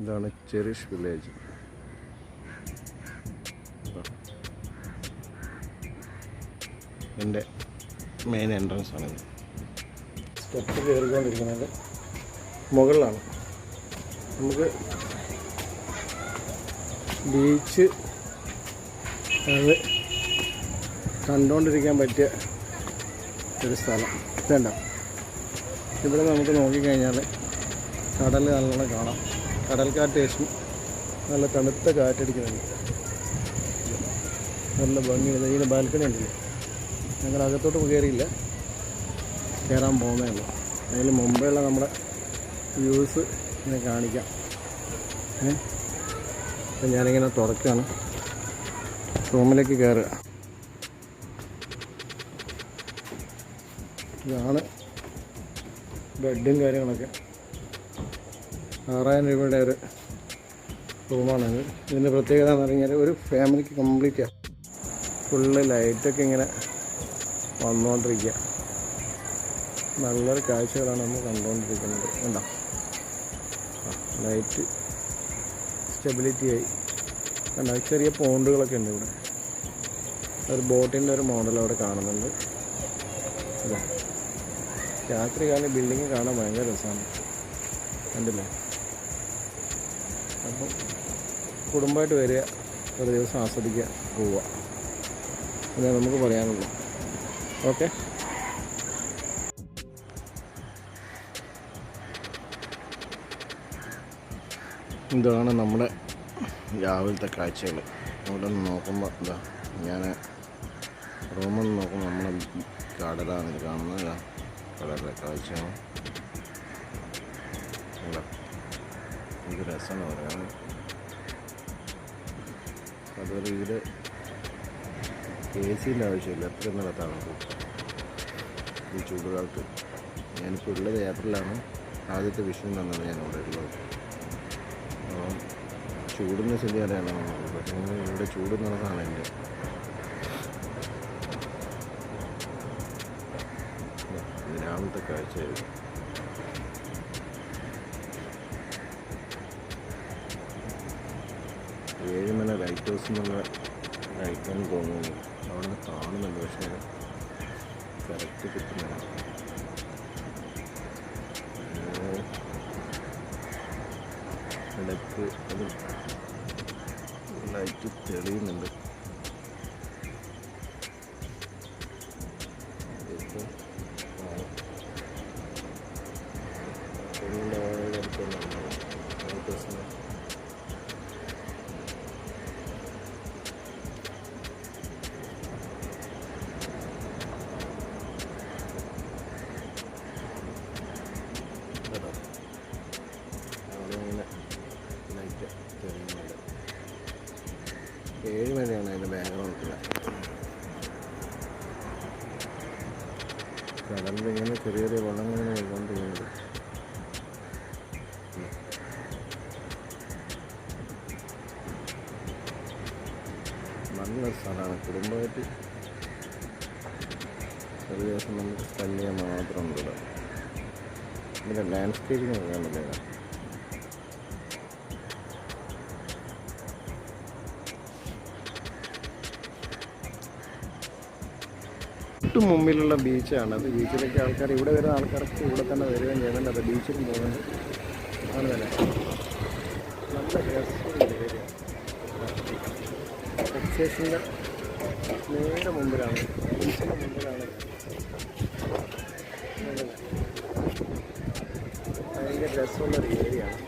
ഇതാണ് cherish village. എന്റെ main entrance ആണിത് സ്റ്റെപ്പ് കയറിക്കൊണ്ടിരിക്കുന്നത്. മുകളിലാണ്. നമുക്ക് ബീച്ച് അത് കണ്ടുകൊണ്ടിരിക്കാൻ പറ്റിയ ഒരു സ്ഥലം. വേണ്ട ഇവിടെ നമുക്ക് നോക്കിക്കഴിഞ്ഞാൽ കടൽ നല്ലോണം കാണാം. കടൽ കാറ്റ് ശേഷം നല്ല തണുത്ത കാറ്റടിക്കുന്നുണ്ട്. നല്ല ഭംഗിയുണ്ട് ഇതിന് ബാൽക്കണി ഉണ്ടല്ലോ. ഞങ്ങൾ അകത്തോട്ട് കയറിയില്ല. കയറാൻ പോകുന്നേ ഉള്ളൂ. അതിന് മുമ്പേയുള്ള നമ്മുടെ വ്യൂസ് ഇങ്ങനെ കാണിക്കാം. അപ്പം ഞാനിങ്ങനെ തുറക്കുകയാണ്. റൂമിലേക്ക് കയറുക. ഇതാണ് ബെഡും കാര്യങ്ങളൊക്കെ. ആറായിരം രൂപയുടെ ഒരു റൂമാണിത്. ഇതിന്റെ പ്രത്യേകത എന്ന് പറഞ്ഞാൽ ഒരു ഫാമിലിക്ക് കംപ്ലീറ്റ് ഫുള്ള് ലൈറ്റൊക്കെ ഇങ്ങനെ വന്നുകൊണ്ടിരിക്കുക നല്ലൊരു കാഴ്ചകളാണ് നമ്മൾ കണ്ടുകൊണ്ടിരിക്കുന്നത് കണ്ടോ? ലൈറ്റ് സ്റ്റെബിലിറ്റി ആയി. കണ്ടോ? ചെറിയ പോണ്ടുകളൊക്കെ ഉണ്ട് ഇവിടെ. ഒരു ബോട്ടിന്റെ ഒരു മോഡൽ അവിടെ കാണുന്നുണ്ട്. രാത്രി കാലം ബിൽഡിങ് കാണാൻ ഭയങ്കര രസമാണ്. കണ്ടില്ലേ? അപ്പം കുടുംബമായിട്ട് വരിക ഒരു ദിവസം ആസ്വദിക്കുക പോവുക. അതേ നമുക്ക് പറയാനുള്ളൂ. ഓക്കെ? ഇതാണ് നമ്മുടെ രാവിലത്തെ കാഴ്ചകൾ ഇവിടെ നിന്ന് നോക്കുമ്പോൾ എന്താ ഞാൻ റൂമിൽ നിന്ന് നോക്കുമ്പോൾ നമ്മുടെ കടലാണ് കാണുന്നത്. കടലിലെ കാഴ്ചയാണ് ഇതാ. ഇത് രസമാണ് പറയാൻ. അതൊരു ഇതിൽ എ സിന്റെ ആവശ്യമില്ല. എത്ര നല്ല ഈ ചൂടുകാലത്ത്. ഞാനിപ്പോൾ ഉള്ളത് ഏപ്രിലാണ്. ആദ്യത്തെ വിഷയം തന്നാണ് ഞാൻ ഇവിടെ ഉള്ളത്. അപ്പം ചൂടിന്റെ സ്ഥിതി അറിയാണ് പക്ഷേ ഇവിടെ ചൂട് നടന്നതാണ് എന്റെ. രാവിലത്തെ കാഴ്ചയായിരുന്നു. ലൈറ്റ് ഹൗസ് എന്നുള്ള ലൈറ്റാണ് തോന്നുന്നു അവിടെ നിന്ന് കാണുന്നുണ്ട് പക്ഷേ കറക്റ്റ് കിട്ടുന്നില്ല. ഇടയ്ക്ക് അത് ലൈറ്റ് തെളിയുന്നുണ്ട്. ഇപ്പോൾ ഏഴ് മണിയാണ് അതിന്റെ ബാക്ക്ഗ്രൗണ്ടിൽ കടലിൽ ഇങ്ങനെ ചെറിയ ചെറിയ വെള്ളം ഇങ്ങനെ പോയിക്കൊണ്ടിരിക്കുന്നുണ്ട് നല്ല സ്ഥലമാണ്. കുടുംബമായിട്ട് ചെറിയ ദിവസം നമുക്ക് സ്പെൻഡ് ചെയ്യാൻ മാത്രമുണ്ട് ഇവിടെ ലാൻഡ്സ്കേപ്പിംഗ് നോക്കാൻ പറ്റില്ല തൊട്ട് മുമ്പിലുള്ള ബീച്ചാണ്. അത് ബീച്ചിലേക്ക് ആൾക്കാർ ഇവിടെ വരുന്ന ആൾക്കാർക്ക് ഇവിടെ തന്നെ വരികയും ചെയ്യുന്നുണ്ട് അത് ബീച്ചിൽ പോകുന്നുണ്ട് ആണ് തന്നെ നല്ല രസമുണ്ട് നേരെ മുമ്പിലാണ്. ബീച്ചിന്റെ മുമ്പിലാണ്. ഭയങ്കര രസമുള്ളൊരു ഏരിയയാണ്.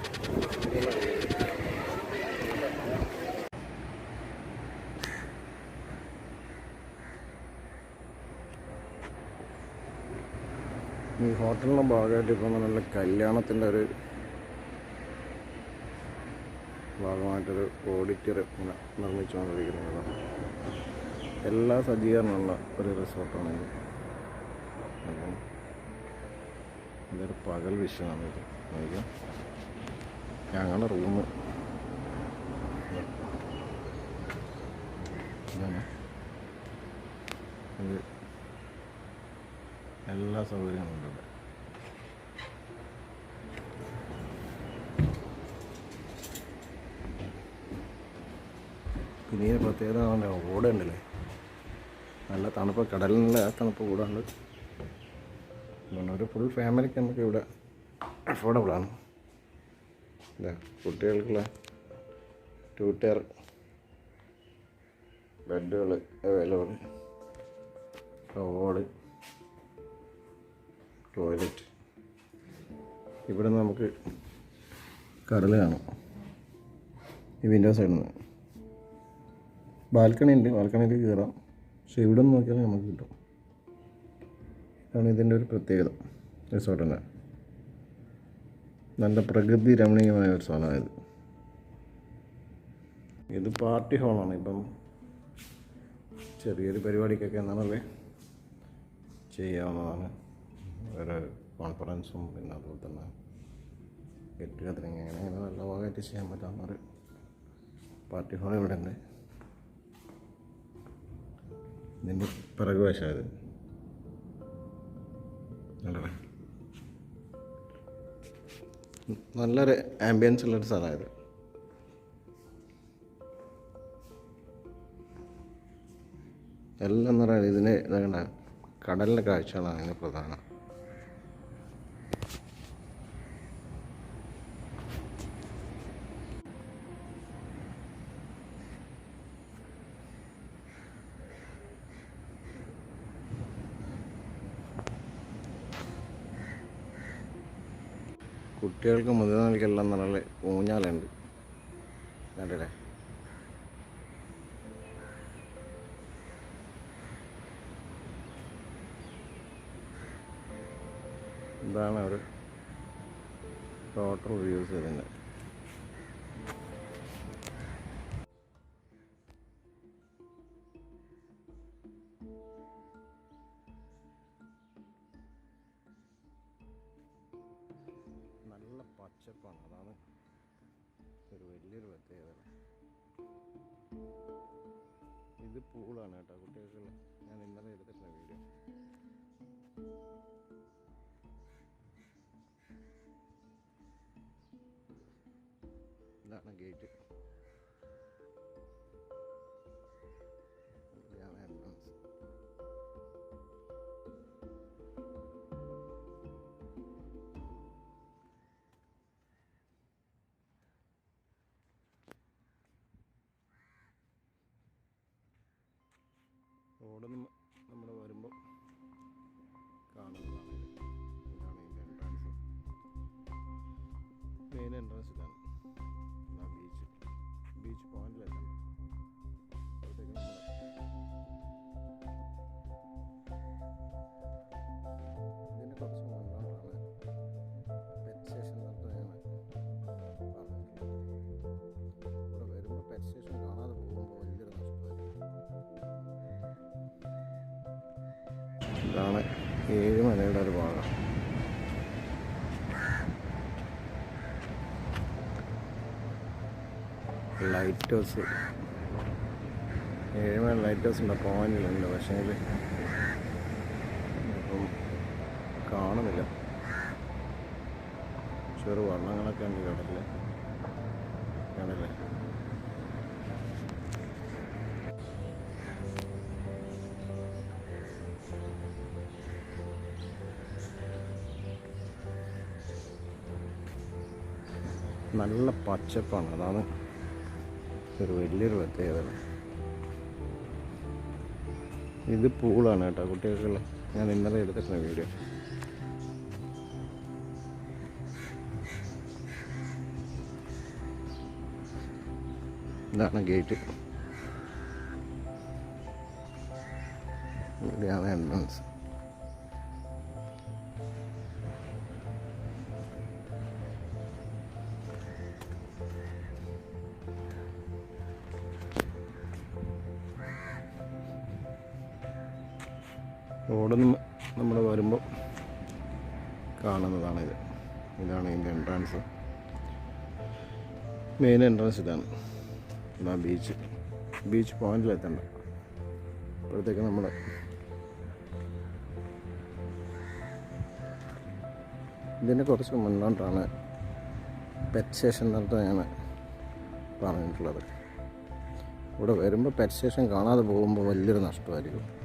ഈ ഹോട്ടലിന്റെ ഭാഗമായിട്ട് ഇപ്പോൾ നല്ല കല്യാണത്തിന്റെ ഒരു ഭാഗമായിട്ടൊരു ഓഡിറ്റോറിയം ഇങ്ങനെ നിർമ്മിച്ചുകൊണ്ടിരിക്കുന്നത്. എല്ലാ സജ്ജീകരണമുള്ള ഒരു റിസോർട്ടാണ് ഇത്. അപ്പം ഇതൊരു പകൽ വിഷയമാണ് ഇത്. ഞങ്ങളുടെ റൂം ഇതാണ്. ഇത് എല്ലാ സൗകര്യങ്ങളും ഉണ്ട് ഇവിടെ. പിന്നെ പ്രത്യേകത ഓട ഉണ്ടല്ലേ നല്ല തണുപ്പ് കടലിനുള്ള തണുപ്പ് കൂടാണ്ട്. അതുകൊണ്ട് ഒരു ഫുൾ ഫാമിലിക്ക് നമുക്ക് ഇവിടെ അഫോർഡബിളാണ് ഇതാ കുട്ടികൾക്കുള്ള ട്യൂട്ടർ ബെഡുകൾ അവൈലബിൾ ഓട്. ടോയ്ലറ്റ്. ഇവിടെ നമുക്ക് കടൽ കാണാം. ഈ വിൻഡോ സൈഡിൽ നിന്ന് ബാൽക്കണി ഉണ്ട്. ബാൽക്കണിയിൽ കയറാം പക്ഷെ ഇവിടെ നിന്ന് നോക്കിയാൽ നമുക്ക് കിട്ടും. ഇതാണ് ഇതിന്റെ ഒരു പ്രത്യേകത. റിസോർട്ടിന്റെ നല്ല പ്രകൃതി രമണീയമായ ഒരു സ്ഥലമാണ് ഇത് ഇത് പാർട്ടി ഹോളാണ് ഇപ്പം ചെറിയൊരു പരിപാടിക്കൊക്കെ എന്താണല്ലേ ചെയ്യാവുന്നതാണ്. വേറെ കോൺഫറൻസും പിന്നെ അതുപോലെ തന്നെ ഗെറ്റ് ഗതറിങ് അങ്ങനെ അങ്ങനെ നല്ല ഭാഗമായിട്ട് ചെയ്യാൻ പറ്റാവുന്നൊരു പാർട്ടി ഹാൾ ഇവിടെ ഉണ്ട്. ഇതിന്റെ പിറകു വശം നല്ലൊരു ആംബിയൻസ് ഉള്ളൊരു സ്ഥലമായത് എല്ലാം എന്ന് പറയുന്നത് ഇതിന് ഇതാകണ്ട കടലിന്റെ കാഴ്ചകളാണ് ഇതിന് പ്രധാനം. കുട്ടികൾക്ക് മുതിർന്നവർക്കെല്ലാം നല്ല ഊഞ്ഞാലുണ്ട്. കണ്ടില്ലേ? എന്താണ് അവർ ടോട്ടൽ വ്യൂസ് ഇതിന്റെ പച്ചപ്പാണ് അതാണ് ഒരു വലിയൊരു പ്രത്യേകത. ഇത് പൂളാണ് കേട്ടോ കുട്ടികൾക്കുള്ള. ഞാൻ ഇന്നലെ എടുത്തിട്ടുള്ള വീഡിയോ റോഡ് നമ്മൾ ഇതാണ് ഏഴുമലയുടെ ഒരു ഭാഗം. Light house Ezhimala light house ഉണ്ട് പോയിന്റിലുണ്ട് പക്ഷേ ഇപ്പം കാണുന്നില്ല. ചെറു വള്ളങ്ങളൊക്കെ ഉണ്ട് കടലിൽ കടലിൽ നല്ല പച്ചപ്പാണ്. അതാണ് ഒരു വലിയൊരു പ്രത്യേകത. ഇത് പൂളാണ് കേട്ടോ കുട്ടികൾക്കുള്ള. ഞാൻ ഇന്നലെ എടുത്തിട്ടുണ്ട് വീഡിയോ. ഇതാണ് ഗേറ്റ്. ഇതാണ് എൻട്രൻസ് റോഡിൽ നിന്ന് നമ്മൾ വരുമ്പോൾ കാണുന്നതാണ് ഇത്. ഇതാണ് ഇതിന്റെ എൻട്രൻസ് മെയിൻ എൻട്രൻസ് ഇതാണ്. ആ ബീച്ച് ബീച്ച് പോയിന്റിലെത്തണ്ട അപ്പോഴത്തേക്ക് നമ്മൾ ഇതിന്റെ കുറച്ച് മുന്നോട്ടാണ് പെറ്റ് സ്റ്റേഷൻ ഞാൻ പറഞ്ഞിട്ടുള്ളത്. ഇവിടെ വരുമ്പോൾ പെറ്റ് സ്റ്റേഷൻ കാണാതെ പോകുമ്പോൾ വലിയൊരു നഷ്ടമായിരിക്കും.